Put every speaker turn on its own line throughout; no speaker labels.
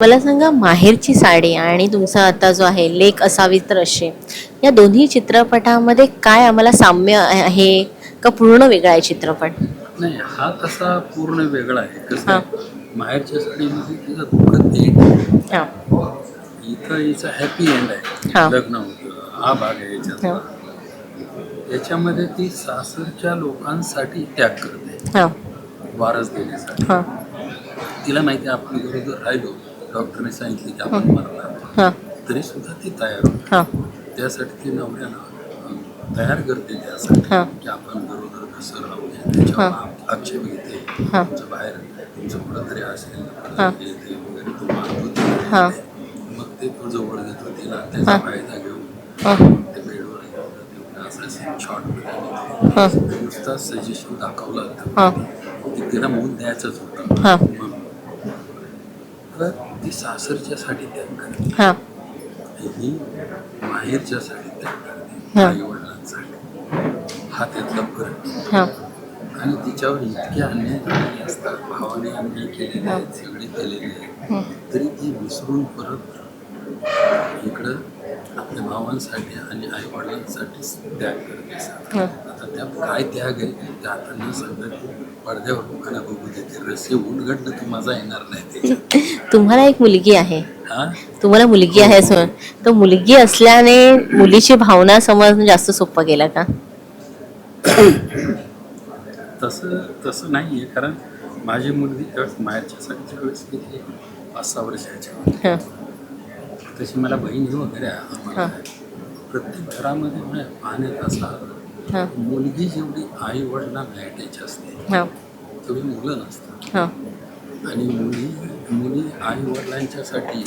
मला सांगा माहेरची साडी आणि तुमचा आता जो आहे लेख असावी तर असे या दोन्ही चित्रपटामध्ये काय आम्हाला साम्य आहे का पूर्ण वेगळा आहे चित्रपट?
नाही हा तसा पूर्ण वेगळा आहे कसं माहेरच्या साडीमध्ये तिचं
हा.
इथं हिचं हॅपी एंड. आहे लग्न होतं हा भाग आहे याच्यात. याच्यामध्ये ती सासरच्या लोकांसाठी त्याग करते
हा.
वारस देण्यासाठी. तिला माहिती आपण बरोबर राहिलो डॉक्टरने सांगितले की आपण मरणार तरी सुद्धा ती तयार होते
हा.
त्यासाठी ती नवऱ्याला तयार करते त्यासाठी. की आपण बरोबर कसं राहूया त्याच्यावर आप- आक्षेप घेते. तुमचं बाहेर तुमचं कुठं तरी असेल ते वगैरे तो मानतो. मग ते तो जवळ घेतो तिला. त्याचा. फायदा घेऊन ते बेडवर. असं शॉर्ट
हा.
नुसता सजेशन दाखवलं. तिला मूल द्यायचंच होतं. तर ती सासरच्यासाठी त्याग करते.
हा.
ही माहेरच्यासाठी त्याग करते
हा.
आई वडिलांसाठी हा त्यातला फरक.
हा.
आणि तिच्यावर इतके अन्याय झालेले असतात भावाने अन्याय केलेले आहेत सगळे केलेले आहेत. तरी ती विसरून परत इकडं आपल्या भावांसाठी आणि आई वडिलांसाठीच त्याग करते. आता त्या काय त्याग आहे ते आता न सांगता पडद्यावर लोकांना बघू देते. रस्ते उलगडणं तर मजा येणार नाही ते.
तुम्हाला एक मुलगी आहे.
हा?
तुम्हाला मुलगी आहे असं. तर मुलगी असल्याने मुलीची भावना समजणं जास्त सोपं गेलं का?
तसं तसं नाही आहे कारण माझी मुलगी त्यावेळेस माहेरच्या सगळ्याच्या वेळेस किती पाच सहा वर्षाची होती.
हा.
तशी मला बहीण वगैरे आहे.
हा.
प्रत्येक घरामध्ये म्हणजे पाहण्यात असा
हा.
मुलगी जेवढी आई वडिलांना अटॅच असते
हा.
तेवढी मुलं नसतात.
हा.
आणि मुली मुली आई वडिलांच्यासाठी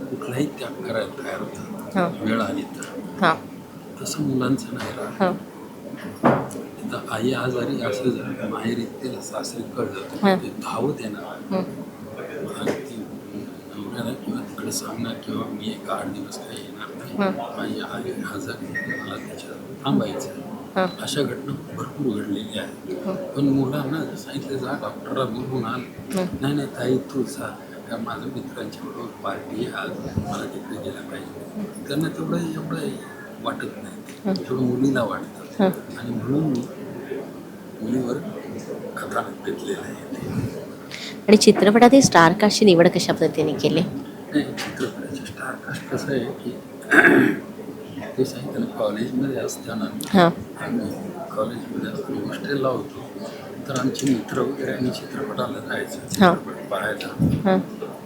कुठलाही त्याग करायला तयार. होतात वेळ आली तर.
हा.
तसं मुलांचं नाही राहत.
हा.
आई आजारी असं जर माहेर तिला सासरी. कळलं ते धावत येणार. आणि ती नवऱ्याला किंवा तिकडे सांगणार किंवा मी एक आठ दिवस काही येणार नाही. माझी आई आजारी मला त्याच्यात थांबायचं अशा घटना भरपूर घडलेल्या आहेत.
हं.
पण मुलांना सांगितलं जा डॉक्टरला बोलवून आण.
हं.
नाही नाही ताई तू जा. माझं मित्रांच्या बरोबर पार्टी आज मला तिकडे गेला पाहिजे. त्यांना तेवढं एवढं वाटत नाही. तेवढं मुलीला वाटतं. आणि म्हणून मी मुलीवर कथानक घेतलेलं आहे.
आणि चित्रपटातील स्टार कास्टची निवड कशा पद्धतीने केली?
नाही चित्रपटाचे स्टार कास्ट कसं आहे की ते सांगितलं कॉलेजमध्ये असताना
हा.
आम्ही कॉलेजमध्ये असताना हॉस्टेलला होतो. तर आमचे मित्र वगैरे आम्ही चित्रपटाला जायचो.
हा.
चित्रपट पाहायला.
हा.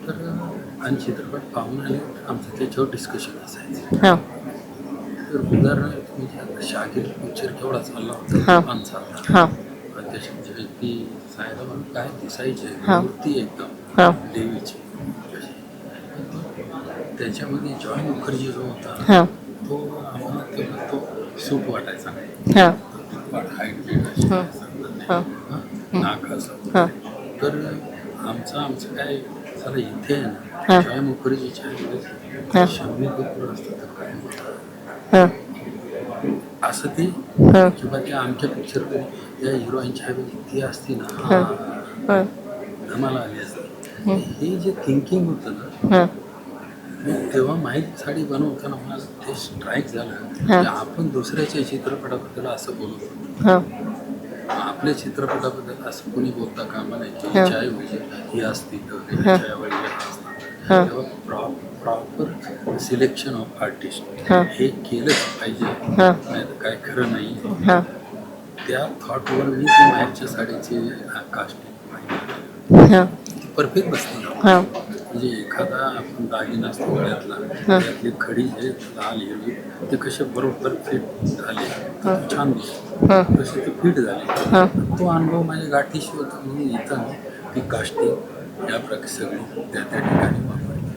तर आणि चित्रपट पाहून आणि आमचं त्याच्यावर डिस्कशन असायचं.
हा.
तर उदाहरणार्थ म्हणजे आता शाकीर पिक्चर केवढा चालला
हा.
होता चालला
हा.
त्याच्यात व्यक्ती सायला काय दिसायचे?
हा.
मूर्ती एकदम.
हा.
देवीची. त्याच्यामध्ये जॉय मुखर्जी जो होता
हा.
तो आम्हाला तेव्हा तो सूप वाटायचा.
हा.
अशी
हा. हा.
हा? असं
हा.
तर आमचं आमचं काय चला इथे आहे
हा.
ना जॉय मुखर्जीच्या
हा.
वेळेस शम्मी कपूर असतं तर काय म्हणतात?
हा.
असं ते
हा.
किंवा त्या आमच्या पिक्चरमध्ये त्या हिरोईनच्या ऐवजी ती असती ना.
हा.
हा, धमाला आली असते. हे जे थिंकिंग होतं ना
हा.
तेव्हा माहीत साडी बनवताना मला ते स्ट्राईक झालं. की आपण दुसऱ्याच्या चित्रपटाबद्दल असं
हा.
आपल्या चित्रपटाबद्दल असं कोणी बोलता कामा नाही की. हिच्याऐवजी ही असती तर प्रॉपर सिलेक्शन ऑफ आर्टिस्ट
हा.
केलंच पाहिजे. नाही काय खरं नाही. त्या थॉटवर मी ती बाहेरच्या साडीची कास्टिंग परफेक्ट बसते म्हणजे एखादा आपण दागिना असतो गळ्यातला. त्यातली खडी आहे लाल हिरवी ते कसे बरोबर फिट झाले. छान दिसतो
हा.
तसे ते फिट झाले. तो अनुभव माझ्या गाठीशी होता म्हणून इथं ती कास्टिंग या प्रकारे सगळी त्या त्या ठिकाणी वापरली